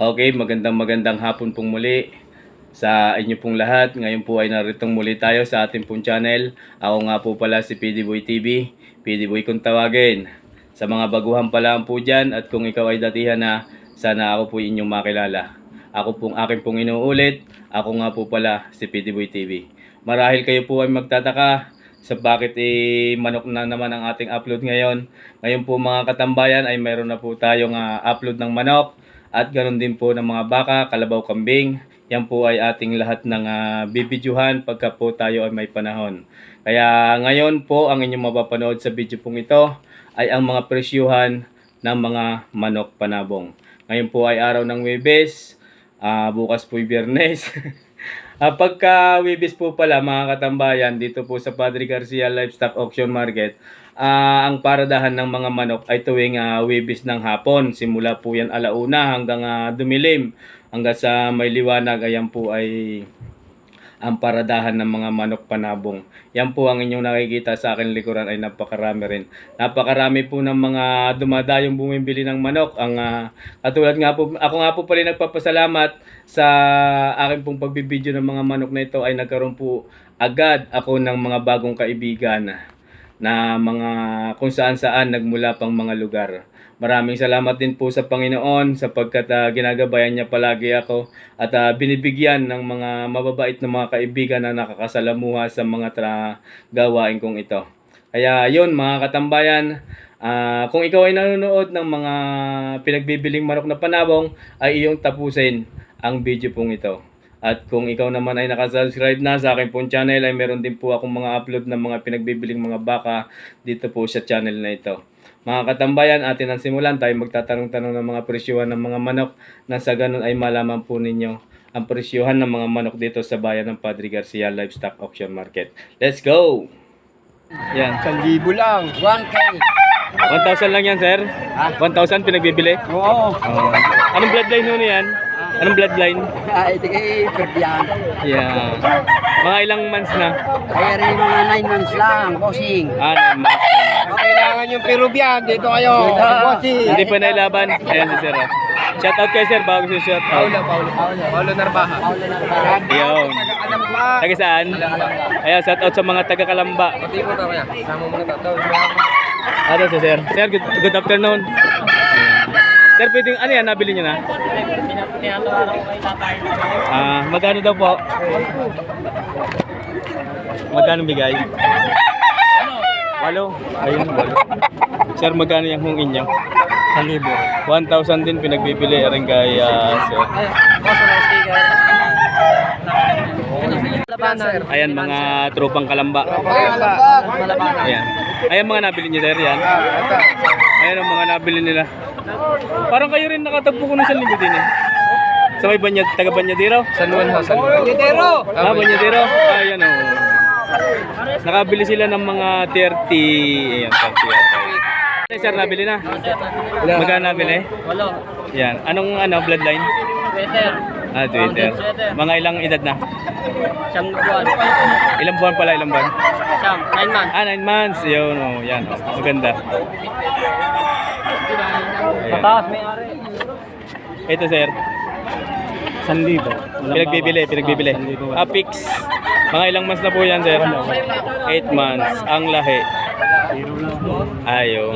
Okay, magandang magandang hapon pong muli sa inyo pong lahat. Ngayon po ay naritong muli tayo sa ating pong channel. Ako nga po pala si PD Boy TV. PD Boy kung tawagin. Sa mga baguhan pa lang po dyan at kung ikaw ay datihan na, sana ako po inyong makilala. Ako pong akin pong inuulit. Ako nga po pala si PD Boy TV. Marahil kayo po ay magtataka sa bakit eh, manok na naman ang ating upload ngayon. Ngayon po mga katambayan ay mayroon na po tayong ah, upload ng manok at ganoon din po ng mga baka, kalabaw, kambing. Yan po ay ating lahat ng uh, bibidyuhan pagka po tayo ay may panahon. Kaya ngayon po ang inyong mapapanood sa video pong ito ay ang mga presyuhan ng mga manok panabong. Ngayon po ay araw ng Webes, ah, bukas po ay Biyernes. Ah, pagka Webes po pala mga katambayan dito po sa Padre Garcia Livestock Auction Market, ah, ang paradahan ng mga manok ay tuwing uh, Webes ng hapon. Simula po yan alauna hanggang ah, dumilim. Hanggang sa may liwanag, ayan po ay ang paradahan ng mga manok panabong. Yan po ang inyong nakikita sa akin likuran ay napakarami rin. Napakarami po ng mga dumadayong bumibili ng manok. Ang ah, katulad nga po, ako nga po pala nagpapasalamat sa akin pong pagbibideo ng mga manok na ito ay nagkaroon po agad ako ng mga bagong kaibigan na mga kung saan saan nagmula pang mga lugar. Maraming salamat din po sa Panginoon sapagkat ah, ginagabayan niya palagi ako at ah, binibigyan ng mga mababait na mga kaibigan na nakakasalamuha sa mga tra gawain kong ito. Kaya yun mga katambayan, ah, kung ikaw ay nanonood ng mga pinagbibiling manok na panabong, ay iyong tapusin ang video pong ito. At kung ikaw naman ay nakasubscribe na sa akin pong channel ay meron din po akong mga upload ng mga pinagbibiling mga baka dito po sa channel na ito. Mga katambayan, atin ang simulan tayo magtatanong-tanong ng mga presyuhan ng mga manok na sa ganun ay malaman po ninyo ang presyuhan ng mga manok dito sa bayan ng Padre Garcia Livestock Auction Market. Let's go! Yan. Isang libo lang. 1K. 1,000 lang yan, sir? Ha? 1,000 pinagbibili? Oo. Oh. Anong bloodline nun yan? Anong bloodline? Ay, ito kay Ferdian. Yeah. Mga ilang months na? Kaya rin mga 9 months lang, bossing. Ah, nine months na. Kailangan yung Peruvian, dito kayo. Bossing. Hindi pa nailaban. Ayan si sir. ah. Shout out kay sir bago si shout out. Paulo, Paulo. Paulo Narbaha. Paulo Narbaha. Yun. Taga saan? Ayan, shout out sa mga taga Kalamba. Pati mo ito kaya. Sama mo na ito. Ano si sir? Sir, good, good afternoon. Sir, pwedeng, ano yan, nabili niyo na? Ah, magkano daw po? Magkano bigay? Walo. Ayun, walo. Sir, magkano yung hungin niyo? 1,000 din pinagbibili rin kay ah, sir. Ayan, mga tropang kalamba. Ayan. Ayan mga nabili niyo sir, yan. Ayan ang mga nabili nila. Parang kayo rin nakatagpo ko ng isang linggo din eh. Sa may banya, taga Banyadero? San Juan ha, San Juan. Dero! Ah, Banyadero? Ayan o. Nakabili sila ng mga 30. Ayan, 30 yata. Ay, sir, nabili na. Magkano nabili? Walo. Yan. Anong ano, bloodline? Sweater. Ah, Twitter. Mga ilang edad na? Siyam buwan. Ilang buwan pala, ilang buwan? Siyam. Nine months. Ah, 9 months. Yun, oh, yan. Oh. Maganda. Ayan. Mataas may ari. Ito, sir. Sandibo. Pinagbibili, pinagbibili. Ah, fix. Mga ilang months na po yan, sir? 8 months. Ang lahi. Ayaw.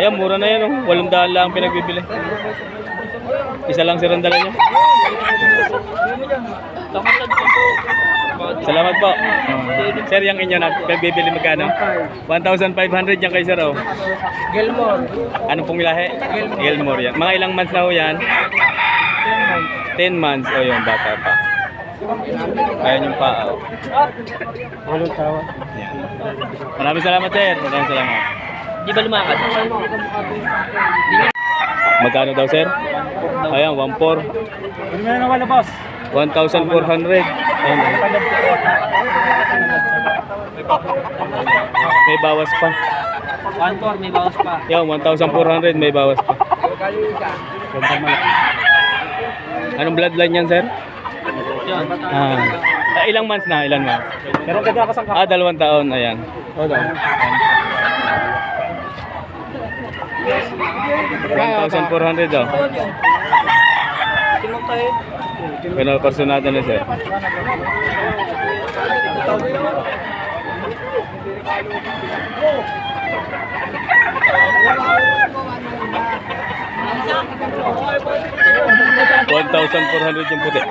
Ayan, mura na yan. Oh. Walong daan lang pinagbibili. Isa lang sir ang dala niya. Salamat po. Sir, yung inyo na pinagbibili magkano? 1,500 yan kay sir. Oh. Gilmore. Anong pong lahi? Gilmore yan. Mga ilang months na ho yan? 10 months. O yung bata pa. Ayan yung pa. Oh. Walong tawa. Yan. Maraming salamat sir. Maraming salamat. Di ba lumakad? Magkano daw sir? Ayan, 1,400. Ano na nawala boss? 1,400. Ayan. May bawas pa. One four, may bawas pa. Yan, 1,400 may bawas pa. Anong bloodline yan, sir? Ah, ah, ilang months na? Ilan months? Pero kaya kasang Ah, dalawang taon. Ayan. Oo daw. 1,400 daw. Pinopersonado na sir. One thousand four hundred yung puti.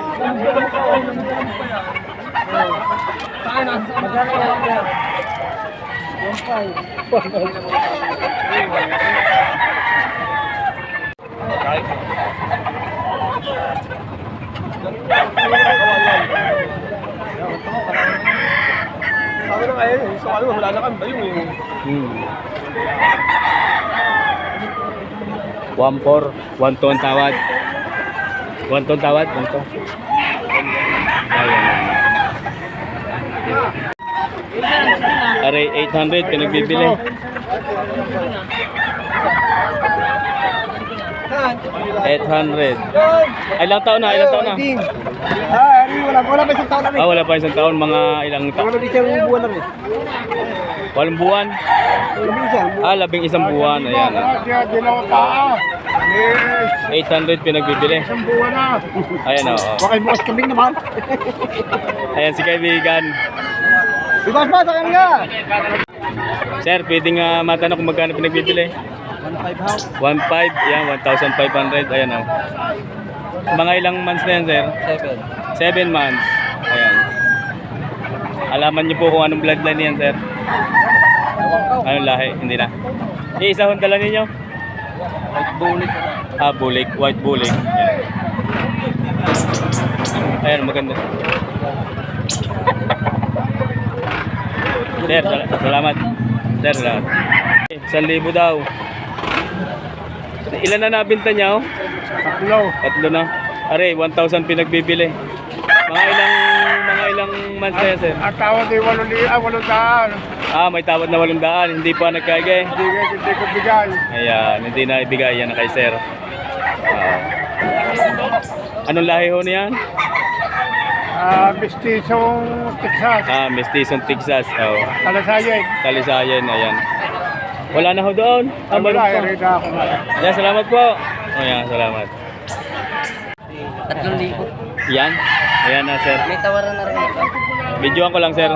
Sabi na ngayon, so ano, wala na kami bayong eh. Hmm. One four, one to ang tawad. One to ang tawad, one. Ayan. Aray, 800 pinagbibili. 800. Ay, ilang taon na, ilang taon na? Ah, ano, wala, wala pa isang taon namin. Ah, wala pa isang taon, mga ilang taon. Wala pa isang buwan namin. Walang buwan. Pa isang. Ah, labing isang buwan. Ayan. Pa. Yes, 800 pinagbibili. isang buwan na. Ayan o. Oh, bukas kaming naman. Ayan si kaibigan. Bukas ba sa kanila? Sir, pwedeng uh, matanong kung magkano pinagbibili? 1.5 house. 1.5, yan, 1,500. Ayan o. Mga ilang months na yan, sir? 7. 7 months. Ayan. Alaman niyo po kung anong bloodline yan, sir. Anong lahi? Hindi na. Iisa hong dala ninyo? Bulit. Ah, bulik. White bulik. Ayan. Ayan, maganda. Sir, sal- salamat. Sir, salamat. Isang libo daw. Ilan na nabinta niya, oh? Tatlo. Tatlo na. Are, 1,000 pinagbibili. Mga ilang mga ilang months na yan, sir? Ang ay walong li, ah, may tawad na 800. Hindi pa nagkagay. Hindi ka, hindi ko bigay. Ayan, hindi na ibigay yan na kay sir. Ah. anong lahi ho niyan? Ah, Bistisong Texas. Ah, Mestizon Texas. Oh. Talasayan. Talisayan, ayan. Wala na ho doon. Ah, wala, irida ako na. Yan, salamat po. Oh, yan, salamat. Tatlong libo. Yan. Ayan na, sir. May tawaran na rin ito. Videoan ko lang, sir.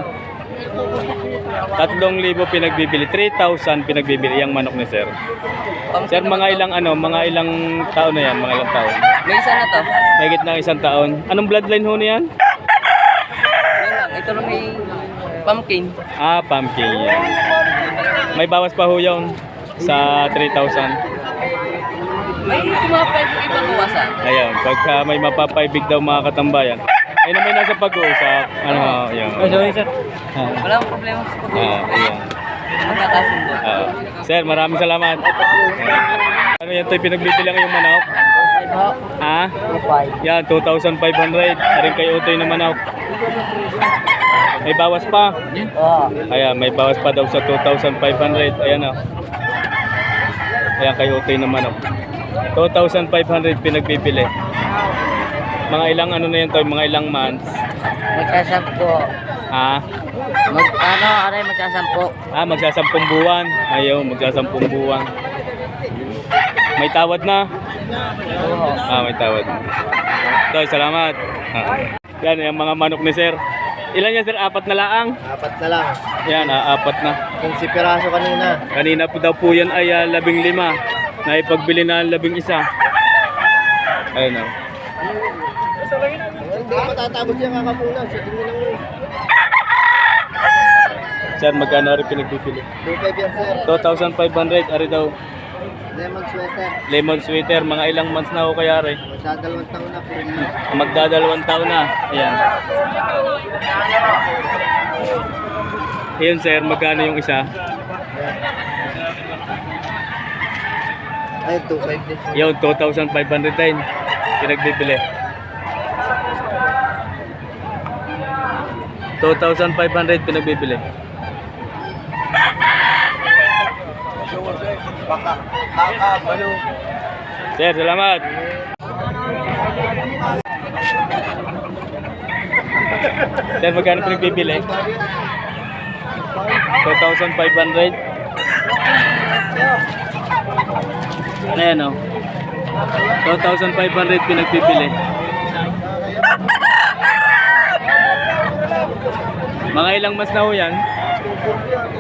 Tatlong libo pinagbibili. 3,000 pinagbibili yung manok ni sir. Sir, mga ilang ano, mga ilang taon na yan, mga ilang taon. May isa na to. Mahigit na isang taon. Anong bloodline ho niyan? Yan lang. Ito lang may pumpkin. Ah, pumpkin yan. May bawas pa ho yun sa 3,000. May kumapay yung ibang kawasan. Ayun, pagka may mapapaibig daw mga katambayan. Ay na may nasa pag-uusap. Ano, yun. sir. Ah, Wala akong problema sa pag ah, ayun. Magkakasundo. Ah, sir, maraming salamat. Ano yan ito, pinagbibilang yung manok? Ha? Yan, 2,500. Aring kay Utoy na manok. May bawas pa. Ayan, may bawas pa daw sa 2,500. Ayan o. Ayan kay Utoy na manok. 2,500 pinagbibili. Mga ilang ano na yan to, mga ilang months. Magsasampo. Ha? Mag, ano, aray, magsasampo. Ah, magsasampung buwan. Ayaw, magsasampung buwan. May tawad na. Ah, may tawad na. Toy, salamat. Ah. Yan, yung mga manok ni sir. Ilan yan sir? Apat na laang? Apat na lang. Yan, ah, apat na. Kung si Piraso kanina. Kanina po daw po yan ay ah, labing lima. Naipagbili na ang labing isa. Ayun oh. Hindi matatapos yung kakapunan. Sa tingin lang. Sir, magkano rin pinagbibili? 2.5 yan, sir. 2,500. Ari daw. Lemon sweater. Lemon sweater. Mga ilang months na ako kaya rin. Magdadalawang taon na po. Magdadalawang taon na. Ayan. Ayun sir, magkano yung isa? Ay, 2.5 din. Yun, 2,500 din. Pinagbibili. 2,500 pinagbibili. Baka, baka, balo. Sir, salamat. Sir, magkano po yung bibili? 2,500. Ano yan o? 2,500 pinagbibili. Mga ilang mas na ho yan?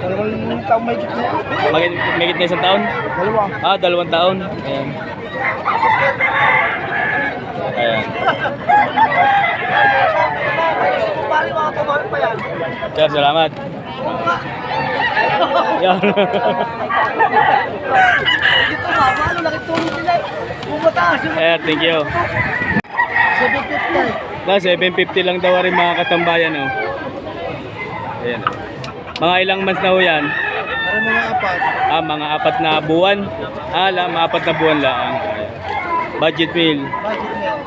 Dalawang taong may gitna. Magit, magit na isang taon? Dalawa. Ah, dalawang taon. Ayan. Ayan. Sir, salamat. Yan. Dito nga, paano nakitulong sila? Bumataas yung Eh, thank you. 750. Na 750 lang daw rin mga katambayan oh. Ayan. oh. Mga ilang months na ho yan? Para mga apat. Ah, mga apat na buwan. Ah, la, mga apat na buwan lang. Budget meal, Budget meal.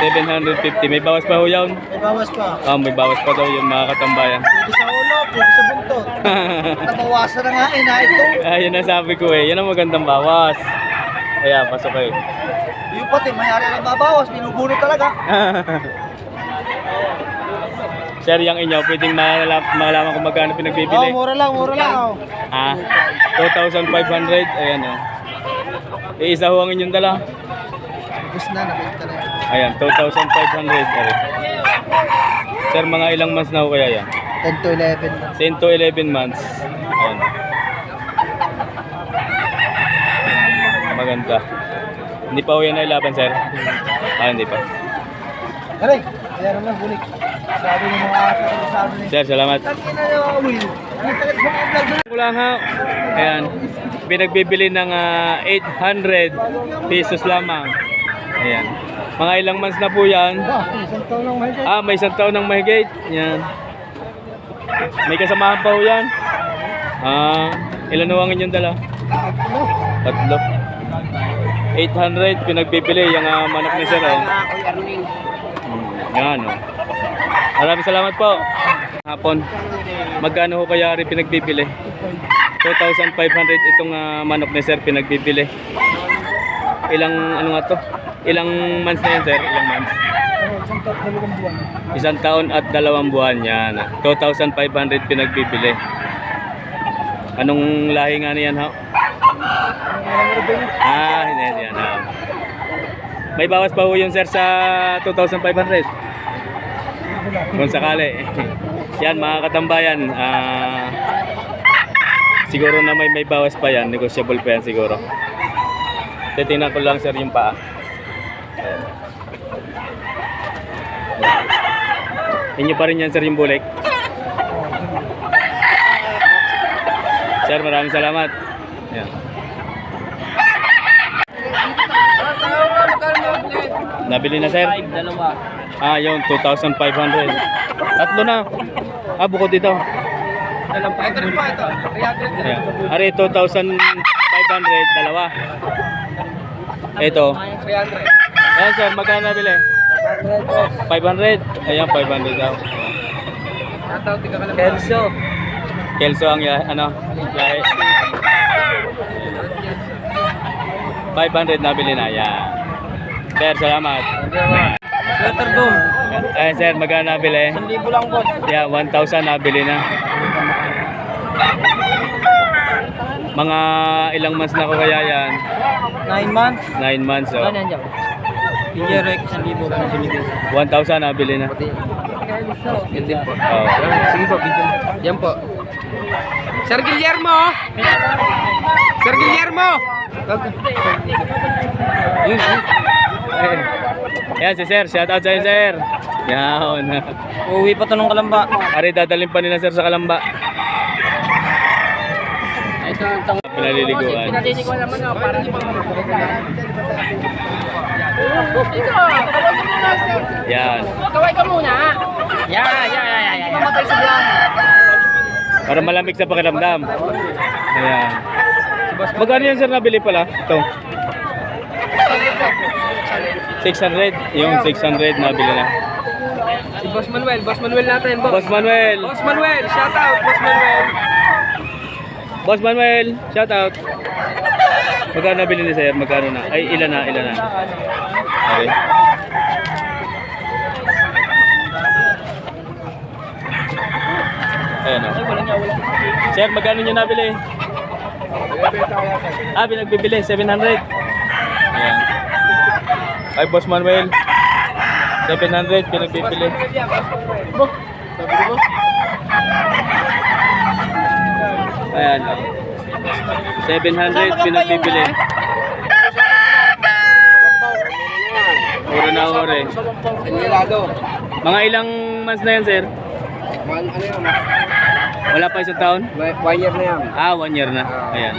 750. May bawas pa ho yan? May bawas pa. Ah, may bawas pa daw yung mga katambayan. Pwede sa ulo, pwede sa buntot. Nabawasan na nga eh na ito. Ayun na sabi ko eh. Yan ang magandang bawas. Ayan, pasok kayo. Yung pati, mayari na babawas, binubunot talaga. Sir, yung inyo, pwedeng malaman, malaman kung magkano pinagbibili. mura lang, mura lang. Oh. Ah, 2,500. Ayan. Oh. Iisa ho ang inyong dala. Tapos na, nakita na yan. Ayan, 2,500. Ayan. Sir, mga ilang months na ho kaya yan? 10 to 11 na. 10 to 11 months. Ayan. Maganda. Hindi pa ho yan nailaban, sir? Ah, hindi pa. Aray, kaya naman bulik. Sir, salamat. Tangin na yung Will. Ang tagal sa mga vlog Wala nga. Ayan. Pinagbibili ng ah, 800 pesos lamang. Ayan. Mga ilang months na po yan. Ah. Ah, may isang taon ng mahigit. Yan. May kasamahan pa ho yan. Ah, ilan ho ang inyong dala? Tatlo. 800 pinagbibili yung ah, manok ni Sir. Oh. Hmm, yan oh. Maraming salamat po. Hapon. Magkano ho kaya rin pinagbibili? 2,500 itong ah, manok ni Sir pinagbibili. Ilang ano nga to? Ilang months na yan Sir? Ilang months? Isang taon, at dalawang buwan yan. 2,500 pinagbibili. Anong lahi nga niyan ha? Ah, hindi yan. ah. May bawas pa ho yun sir sa 2,500. Kung sakali. yan mga katambayan. Ah, siguro na may may bawas pa yan. Negotiable pa yan siguro. Titingnan ko lang sir yung paa. Inyo pa rin yan sir yung bulik. Sir, maraming salamat. Yan. Nabili na sir? Dalawa. Ah, yun, 2,500. Tatlo na. Ah, bukod dito. Ito rin pa ito. 300. Ayan. Ari, 2,500, dalawa. Ito. 300. Ayan sir, magkano nabili? 500. Ayan, 500 daw. Kelso. Kelso ang ya, ano, yahe. 500 nabili na, yan. Sir, salamat. Sweater doon. Ayan sir, magkano nabili? 1,000 lang boss. Yeah, 1,000 nabili na. Mga ilang months na ko kaya yan? 9 months. 9 months, oh. Ano yan dyan? Injerect 1,000. 1,000 nabili na. Hindi po. Oh. Sige po, video. Yan po. Sir Guillermo! Sir Guillermo! Yun, yun. Ayan si sir, shout out sa'yo sir. Yan. Uuwi pa to ng kalamba. Ari, dadalhin pa nila sir sa Kalamba. Ito ang tang... Pinaliliguan. Pinaliliguan naman ako para di pa Yan. Kaway ka muna. Yeah, yeah, yeah, yeah. Mamatay sa buwan. Para malamig sa pakiramdam. Ayan. Magkano yan sir nabili pala? Ito. 600. Yung 600 nabili na. Si Boss Manuel, Boss Manuel natin, boss. Boss Manuel. Boss Manuel, shout out, Boss Manuel. Boss Manuel, shout out. Magkano nabili ni sir? Magkano na? Ay, ilan na? Ilan na? Okay. Ayan o. Sir, magkano nyo nabili? Ah, pinagbibili. 700. Ayan. Ay, Boss Manuel. 700 pinagbibili. Ayan. oh. 700 pinagbibili. Uro na uro eh. Mga ilang months na yan, sir? Man, ano yun? Wala pa isang taon? One year na yan. Ah, one year na. Ayan.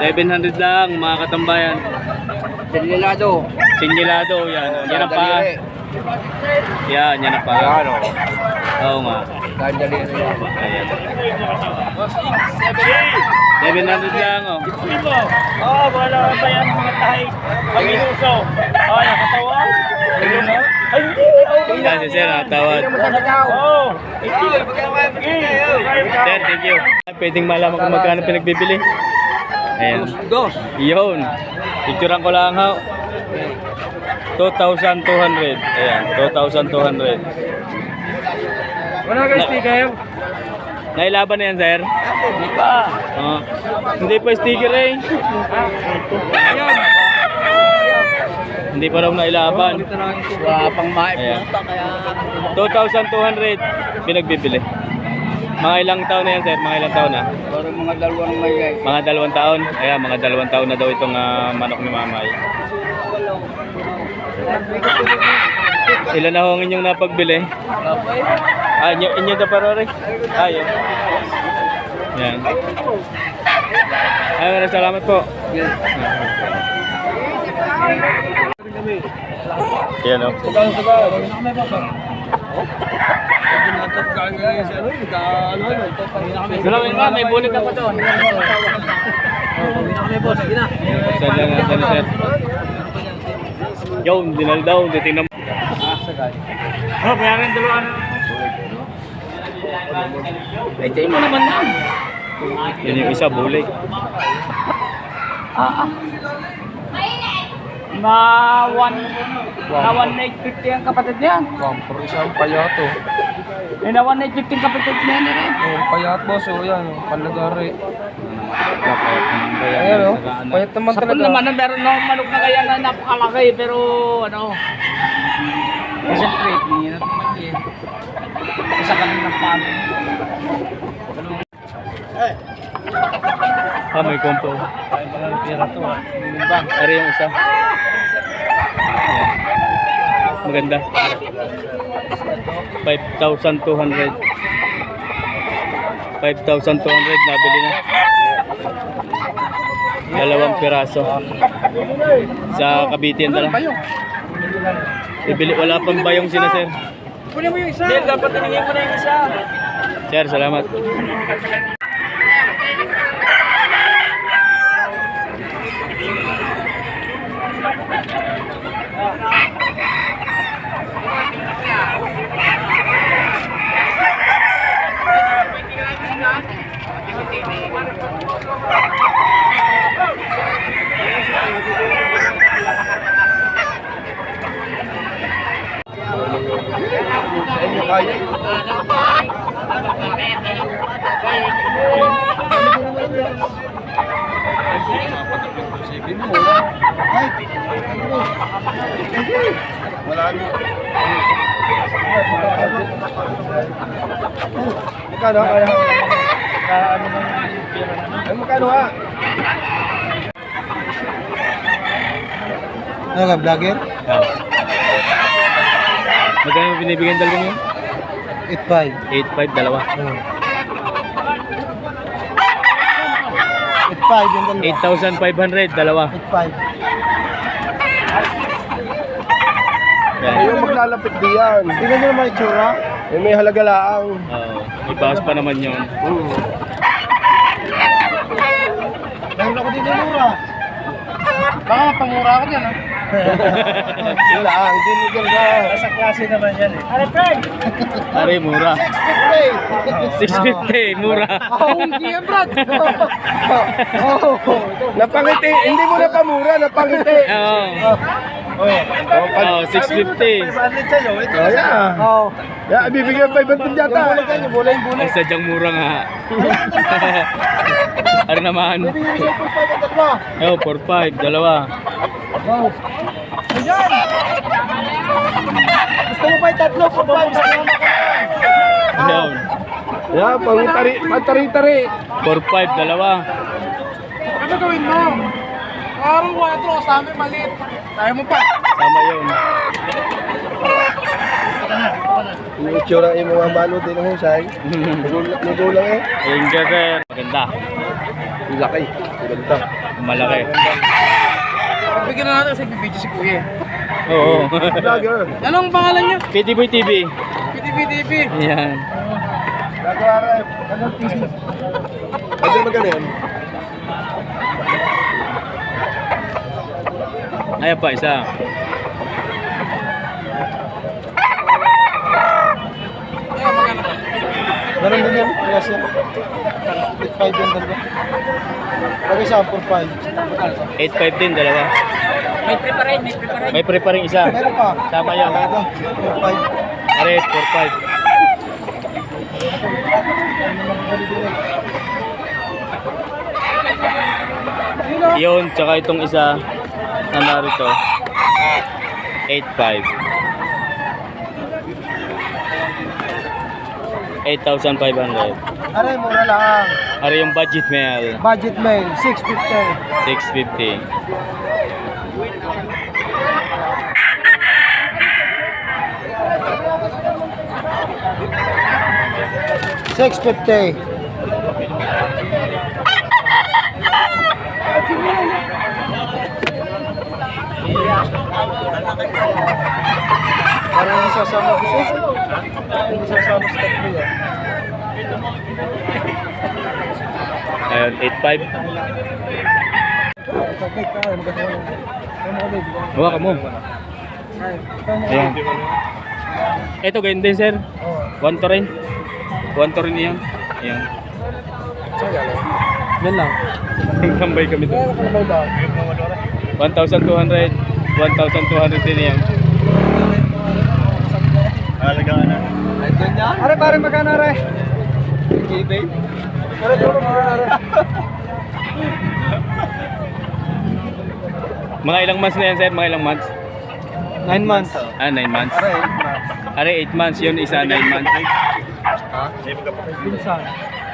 700 lang, mga katambayan. Enilado. Sinyelado, yan. oh. Yan ang pa. Yan, yan ang pa. Ano? Oo nga. Dandaliri yan. Ayan. 700 lang, oh. Oo, oh, wala ba yan mga tayo? Pag-inuso. Oh, nakatawan. Ayun na. Ay, hindi. Okay Yan si sir, natawad. Oo. Sir, thank you. Pwedeng malaman kung magkano pinagbibili. Ayan. Dos. Yun. Picturean ko lang ha. 2,200. Ayan, 2,200. Wala ka sticker? Nailaban na yan, sir? Hindi pa. Oo. hindi pa sticker eh. Hindi pa raw nailaban. Wala pang Ayan. 2,200 pinagbibili. Mga ilang taon na yan, sir? Mga ilang taon na? Parang mga dalawang may Mga dalawang taon? Ayan, mga dalawang taon na daw itong ah, manok ni Mamay. Ilan na ho ang inyong napagbili? Ah, inyo, inyo na parore? Ah, yun. Yan. Ay, maraming salamat po. Yan o. Galawin nga, may bulit ako doon. Lang nga, saan sir? Yun, dinal daw, titingnan mo. Oh, bayaran dalawa na. Ay, tayo mo naman na. Yun yung isa, bulik. Na one, na 1,850 ang kapatid niya. Pampor isang payat oh. Eh, na 1,850 ang kapatid niya na rin. Oh, payat boss oh, yan oh. Palagari. Ayan oh. Payat naman Sa talaga. naman na meron na manok na kaya na napakalaki pero ano. Siyempre, hindi na naman eh. Isa ka ng pag. Ah, may kompo. Pira to ah. Ari yung isa. Ayan. Maganda. 5,200. 5,200 nabili na. Dalawang piraso. Sa Cavite yan dala. Bibili, wala pang bayong sila, sir. Kunin mo yung isa. Dapat tinigay mo na yung isa. Sir, salamat. Magkano? Kaya? Ay, magkano ha? Ano ka, vlogger? Oh. Magkano yung binibigyan dalawang yun? 8.5. 8,500, dalawa. Oh. 8.5 yung dalawa. 8,500, dalawa. 8.5. Yan. Yung maglalapit diyan. Tingnan nyo naman yung tsura. Yung may halaga laang. Oo. may bawas pa naman yun. Meron ako dito mura. Baka pangura ako dyan ha. Yung laang, dinigil ka. Sa klase naman yan eh. Ano, Frank? Pare, mura. Hey! 650, mura. Oh, hindi yan, Brad. Oh, napangiti. Hindi mo na pamura, napangiti. Oo. Oh, Oo, 650. sa'yo. Ito oh, yeah. Oh. Yeah, bibigyan 500 yata. Yung bulay yung bulay, yung bulay. Ay, sadyang mura nga. ano naman? Bibigyan mo siya por 5 at Oh, 4-5, dalawa. Wow. Ayan! Gusto mo pa yung tatlo? 4 5 kasama ko na. Yan. Yeah, pang tari, pang tari-tari. 4-5, dalawa. Ano gawin mo? Parang 4 sa amin maliit. Tayo mo pa. Sama yun. Yung itsura yung mga balot din ng husay. Nagulang, eh. You, sir. Maganda. Ang laki. Ganda. Malaki. Bigyan na natin sa video si Kuya. Oo. Vlogger. Anong pangalan niya? PT Boy TV. PTV-TV. Yan. Vlogger. Anong TV? Ano maganda Ayan pa, isa. Meron din yan. Yes, yan. 8.5 yan dalawa. Lagi sa 4.5. 8-5 din, dalawa. May prepare, may prepare. May pre pa rin isa. Meron pa. Tama yan. Ito, 4.5. Aret, 4-5. Yun, tsaka itong isa na narito. 8.5. 8,500. Aray, mura lang. Ano yung budget mail? Budget mail, 650. 650. Six fifty. Parang hindi sasama ko sa Hindi sasama sa tatlo yan. Ayun, 8.5. Okay, kaya maganda mo. Ayan. Ito, ganyan din, sir. One to rin. One to rin yan. Ayan. Yan lang. Tambay kami doon. na ba? 1,200. 1,200 din yan. Are, pare, magkano, are? Kibay? Are, duro, magkano, are? Mga ilang months na yan, sir? Mga ilang months? Nine months. Ah, 9 months. Are, eight months. Are, 8 months. Yun, isa 9 months. Pinsan.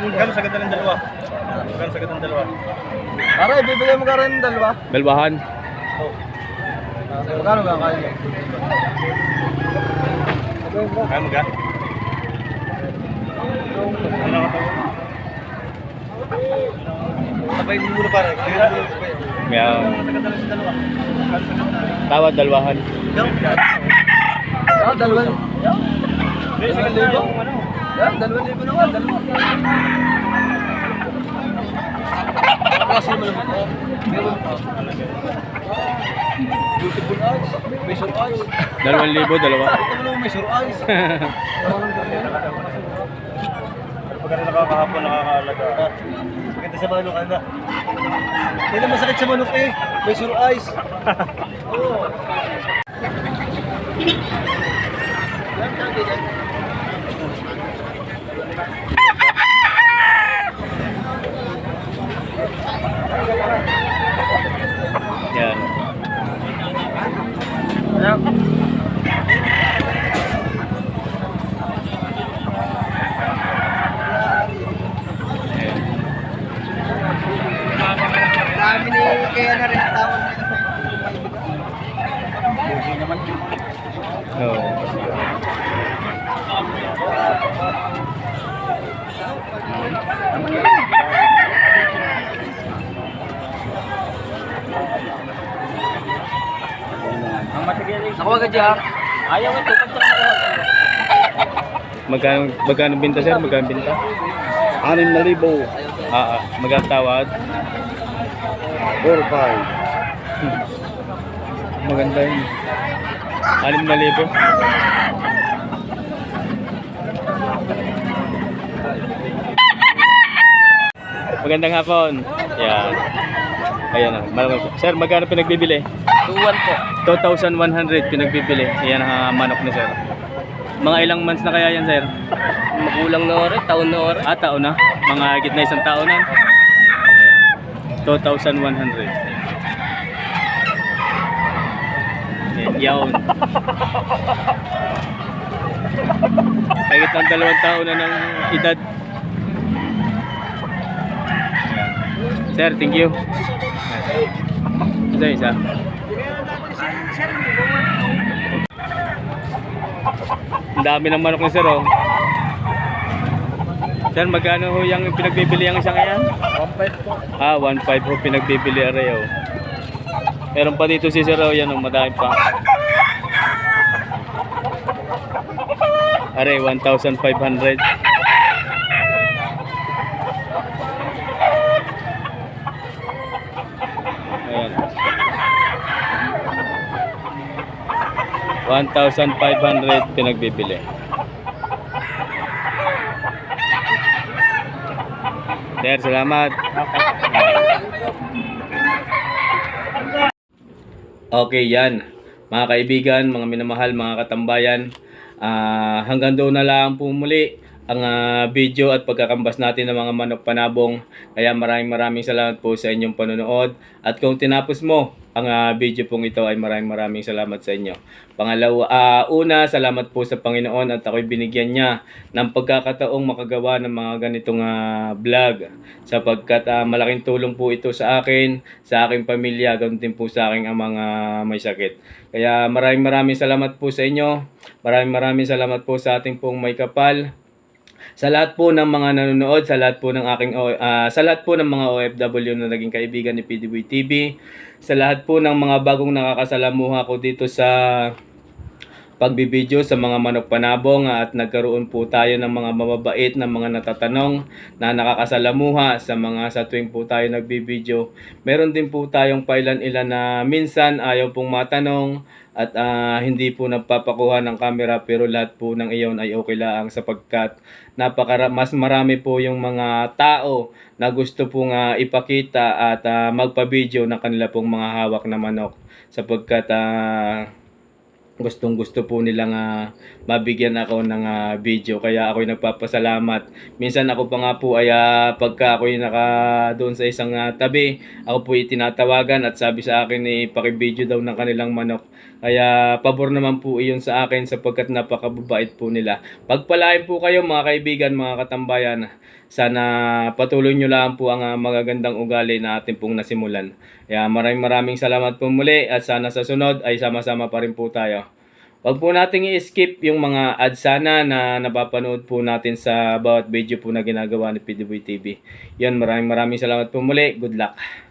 Magkano sa ganda ng dalawa? Magkano sa ganda ng dalawa? Are, bibigyan mo ka rin dalawa. Balbahan. Magkano ba kaya? Kaya mo ga? Ano ka Sabay mo muna pare. Kaya tawad, dalwahan. Ah, yung ano. Ah, dalawa libo naman, dalawa. Kasi mo naman ko. Meron pa. Beautiful eyes. May sur eyes. 2,000, dalawa. Ito mo sur eyes. Pagka nakakahapon, nakakaalaga. Maganda sa manok, ano? Hindi na masakit sa manok eh. May sur eyes. Oo. Yan. Ayan. Dami ni kaya na rin ang tawag nila sa Oo. Ako agad yan. Ayaw ito. Magkano, binta, sir? Magkano binta? Anim na libo. Ah, ah, magkano tawad? Four, five. Maganda yun. Anim na libo. Magandang hapon. Yan. Ayan na. Mal- Sir, magkano pinagbibili? 2-1 po. 2,100 pinagbibili. Yan ang ah, manok ni sir. Mga ilang months na kaya yan, sir? Magulang na oras, taon na oras. Ah, taon na. Mga higit na isang taon na. 2,100. Yan. Yawn. Kahit ng dalawang taon na ng edad. Sir, thank you. Isa, isa. Ang dami ng manok ni Sir, oh. Sir, magkano ho yung pinagbibili ang isang yan? 1.5 po. Ah, 1.5 ho pinagbibili aray, oh. Meron pa dito si Sir, oh. Yan, oh, madami pa. Aray, 1,500. Ayan. 1,500 pinagbibili. Sir, salamat. Okay, yan. Mga kaibigan, mga minamahal, mga katambayan, ah, hanggang doon na lang po muli ang ah, video at pagkakambas natin ng mga manok panabong. Kaya maraming maraming salamat po sa inyong panonood. At kung tinapos mo ang ah, video pong ito ay maraming maraming salamat sa inyo. Pangalawa, ah, una, salamat po sa Panginoon at ako'y binigyan niya ng pagkakataong makagawa ng mga ganitong ah, vlog sapagkat ah, malaking tulong po ito sa akin, sa aking pamilya, ganoon din po sa aking amang ah, may sakit. Kaya maraming maraming salamat po sa inyo. Maraming maraming salamat po sa ating pong may kapal. Sa lahat po ng mga nanonood, sa lahat po ng aking ah, sa lahat po ng mga OFW na naging kaibigan ni PDB TV, sa lahat po ng mga bagong nakakasalamuha ko dito sa pagbibideo sa mga manok panabong at nagkaroon po tayo ng mga mababait na mga natatanong na nakakasalamuha sa mga sa tuwing po tayo nagbibideo. Meron din po tayong pailan-ilan na minsan ayaw pong matanong at ah, hindi po nagpapakuha ng camera pero lahat po ng iyon ay okay lang sapagkat napaka mas marami po yung mga tao na gusto pong ah, ipakita at ah, magpa-video ng kanila pong mga hawak na manok. Sapagkat ah, gustong gusto po nilang ah, mabigyan ako ng ah, video. Kaya ako'y nagpapasalamat. Minsan ako pa nga po ay ah, pagka ako'y naka doon sa isang ah, tabi ako po tinatawagan at sabi sa akin ni paki-video daw ng kanilang manok kaya pabor naman po iyon sa akin sapagkat napakababait po nila pagpalain po kayo mga kaibigan mga katambayan sana patuloy nyo lang po ang ah, magagandang ugali na ating pong nasimulan. Kaya maraming maraming salamat po muli at sana sa sunod ay sama-sama pa rin po tayo. Huwag po nating i-skip yung mga ads sana na napapanood po natin sa bawat video po na ginagawa ni PDB TV. Yan, maraming maraming salamat po muli. Good luck.